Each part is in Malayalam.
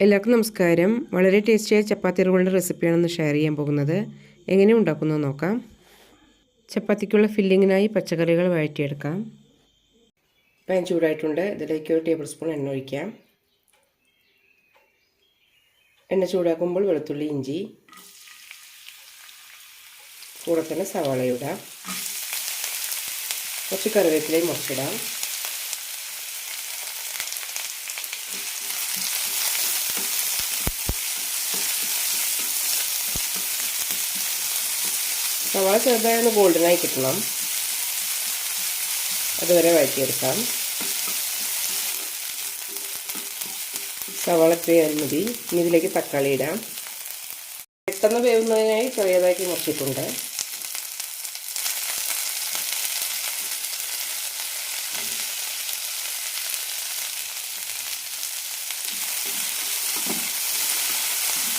എല്ലാവർക്കും നമസ്കാരം. വളരെ ടേസ്റ്റിയായ ചപ്പാത്തി റോളിന്റെ റെസിപ്പിയാണ് ഇന്ന് ഷെയർ ചെയ്യാൻ പോകുന്നത്. എങ്ങനെ ഉണ്ടാക്കുന്നത് നോക്കാം. ചപ്പാത്തിക്കുള്ള ഫില്ലിങ്ങിനായി പച്ചക്കറികൾ വഴറ്റിയെടുക്കാം. പാൻ ചൂടായിട്ടുണ്ട്. ഇതിലേക്ക് ഒരു ടേബിൾ സ്പൂൺ എണ്ണ ഒഴിക്കാം. എണ്ണ ചൂടാക്കുമ്പോൾ വെളുത്തുള്ളി ഇഞ്ചി. കൂടെ തന്നെ സവാള ഇടാം. കുറച്ച് കറിവേപ്പിലയും മുറിച്ചിടാം. സവാള ചെറുതായി ഒന്ന് ഗോൾഡനായി കിട്ടണം. അതുവരെ വഴറ്റിയെടുക്കാം. സവാള ഇത്രയായാലും മതി. ഇനി ഇതിലേക്ക് തക്കാളി ഇടാം. പെട്ടെന്ന് വേവുന്നതിനായി ചെറിയതാക്കി മുറിച്ചിട്ടുണ്ട്.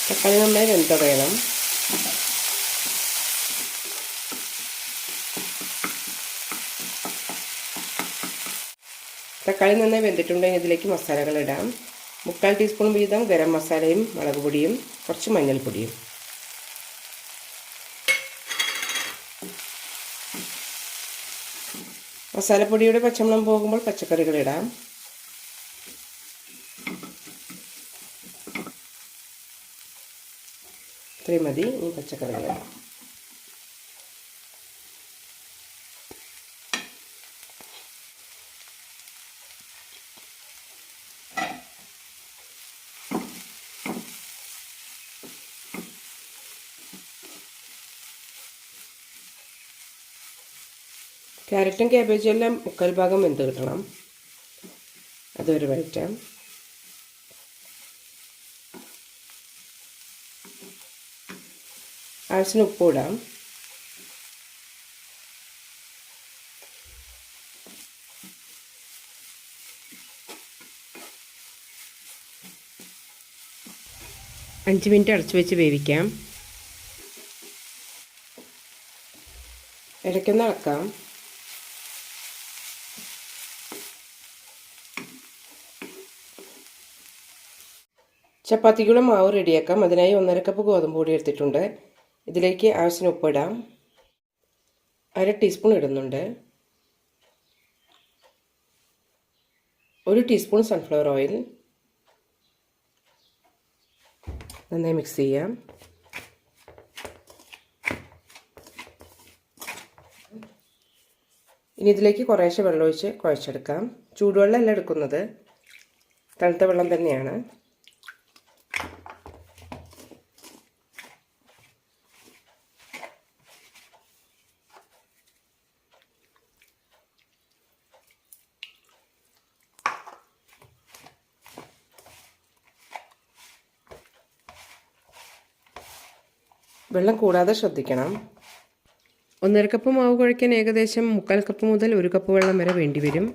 തക്കാളി നന്നായി വെന്തുടയണം തക്കാളി നന്നായി വെന്തിട്ടുണ്ടെങ്കിൽ ഇതിലേക്ക് മസാലകൾ ഇടാം. മുക്കാൽ ടീസ്പൂൺ വീതം ഗരം മസാലയും മുളക് പൊടിയും കുറച്ച് മഞ്ഞൾപ്പൊടിയും. മസാലപ്പൊടിയുടെ പച്ചമണം പോകുമ്പോൾ പച്ചക്കറികൾ ഇടാം. ഇത്രയും മതി. ഈ പച്ചക്കറികൾ ഇടാം. ക്യാരറ്റും ക്യാബേജും എല്ലാം മുക്കാൽ ഭാഗം വെന്ത് കിട്ടണം അതൊരു വഴറ്റാം ആവശ്യത്തിന് ഉപ്പ് ഇടാം. അഞ്ച് മിനിറ്റ് അടച്ചു വെച്ച് വേവിക്കാം. ഇടയ്ക്കൊന്ന് ഇളക്കാം ചപ്പാത്തിക്കുള്ള മാവ് റെഡിയാക്കാം. അതിനായി ഒന്നര കപ്പ് ഗോതമ്പ് പൊടി എടുത്തിട്ടുണ്ട്. ഇതിലേക്ക് ആവശ്യത്തിന് ഉപ്പിടാം അര ടീസ്പൂൺ ഇടുന്നുണ്ട്. ഒരു ടീസ്പൂൺ സൺഫ്ലവർ ഓയിൽ നന്നായി മിക്സ് ചെയ്യാം. ഇനി ഇതിലേക്ക് കുറേശ്ശെ വെള്ളമൊഴിച്ച് കുഴച്ചെടുക്കാം. ചൂടുവെള്ളമല്ല എടുക്കുന്നത്. തണുത്ത വെള്ളം തന്നെയാണ്. വെള്ളം കൂടാതെ ശ്രദ്ധിക്കണം. ഒന്നര കപ്പ് മാവ് കുഴയ്ക്കാൻ ഏകദേശം മുക്കാൽ കപ്പ് മുതൽ ഒരു കപ്പ് വെള്ളം വരെ വേണ്ടി വരും.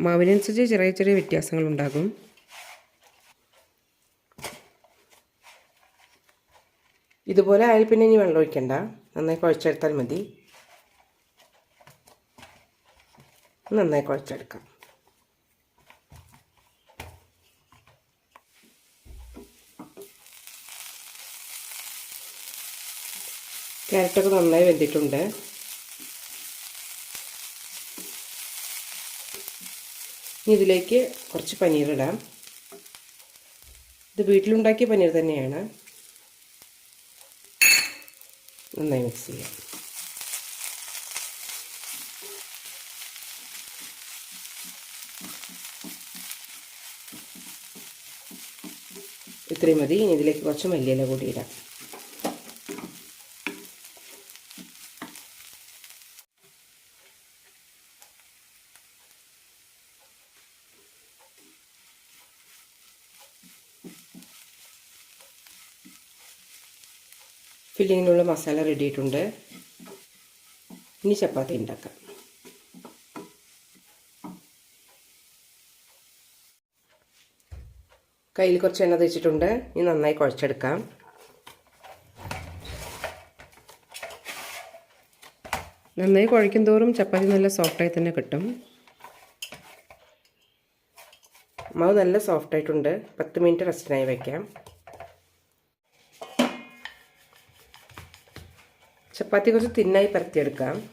മാവിനനുസരിച്ച് ചെറിയ ചെറിയ വ്യത്യാസങ്ങൾ ഉണ്ടാകും. ഇതുപോലെ ആയാൽ പിന്നെ ഇനി വെള്ളം ഒഴിക്കണ്ട. നന്നായി കുഴച്ചെടുത്താൽ മതി. നന്നായി കുഴച്ചെടുക്കാം. ക്യാരറ്റൊക്കെ നന്നായി വെന്തിട്ടുണ്ട്. ഇനി ഇതിലേക്ക് കുറച്ച് പനീർ ഇടാം ഇത് വീട്ടിലുണ്ടാക്കിയ പനീർ തന്നെയാണ്. നന്നായി മിക്സ് ചെയ്യാം. ഇത്രയും മതി. ഇനി ഇതിലേക്ക് കുറച്ച് മല്ലിയില കൂടി ഇടാം. ഫില്ലിങ്ങിനുള്ള മസാല റെഡി ആയിട്ടുണ്ട്. ഇനി ചപ്പാത്തി ഉണ്ടാക്കാം. കയ്യിൽ കുറച്ച് എണ്ണ തേച്ചിട്ടുണ്ട്. ഇനി നന്നായി കുഴച്ചെടുക്കാം. നന്നായി കുഴയ്ക്കും തോറും ചപ്പാത്തി നല്ല സോഫ്റ്റായി തന്നെ കിട്ടും. മാവ് നല്ല സോഫ്റ്റായിട്ടുണ്ട് പത്ത് മിനിറ്റ് റെസ്റ്റിനായി വയ്ക്കാം ചപ്പാത്തി കുറച്ച് തിന്നായി പരത്തിയെടുക്കാം.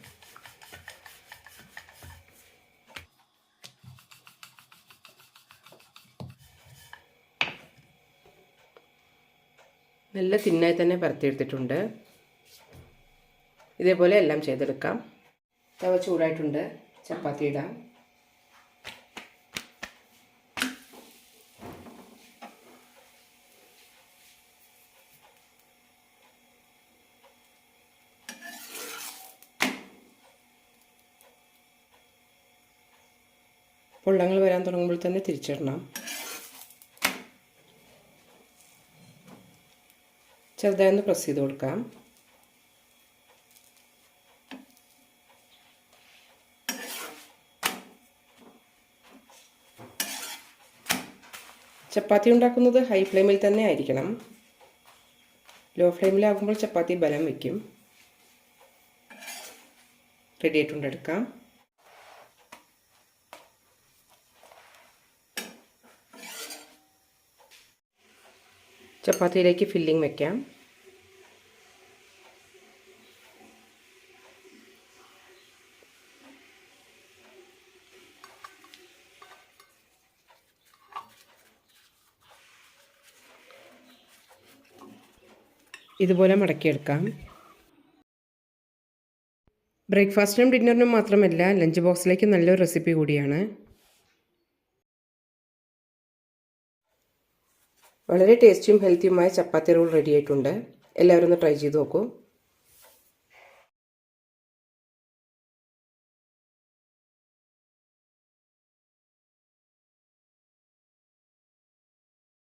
നല്ല തിന്നായി തന്നെ പരത്തിയെടുത്തിട്ടുണ്ട്. ഇതേപോലെ എല്ലാം ചെയ്തെടുക്കാം. തവ ചൂടായിട്ടുണ്ട്. ചപ്പാത്തി ഇടാം പൊള്ളങ്ങൾ വരാൻ തുടങ്ങുമ്പോൾ തന്നെ തിരിച്ചിടണം. ചെറുതായി ഒന്ന് പ്രസ് ചെയ്ത് കൊടുക്കാം. ചപ്പാത്തി ഉണ്ടാക്കുന്നത് ഹൈ ഫ്ലെയിമിൽ തന്നെ ആയിരിക്കണം. ലോ ഫ്ലെയിമിലാകുമ്പോൾ ചപ്പാത്തി ബലം വയ്ക്കും. റെഡി ആയിട്ടുണ്ട് ചപ്പാത്തിയിലേക്ക് ഫില്ലിംഗ് വെക്കാം. ഇതുപോലെ മടക്കിയെടുക്കാം. ബ്രേക്ക്ഫാസ്റ്റിനും ഡിന്നറിനും മാത്രമല്ല ലഞ്ച് ബോക്സിലേക്ക് നല്ലൊരു റെസിപ്പി കൂടിയാണ്. വളരെ ടേസ്റ്റിയും ഹെൽത്തിയുമായ ചപ്പാത്തി റോൾ റെഡി ആയിട്ടുണ്ട്. എല്ലാവരും ഒന്ന് ട്രൈ ചെയ്ത് നോക്കൂ.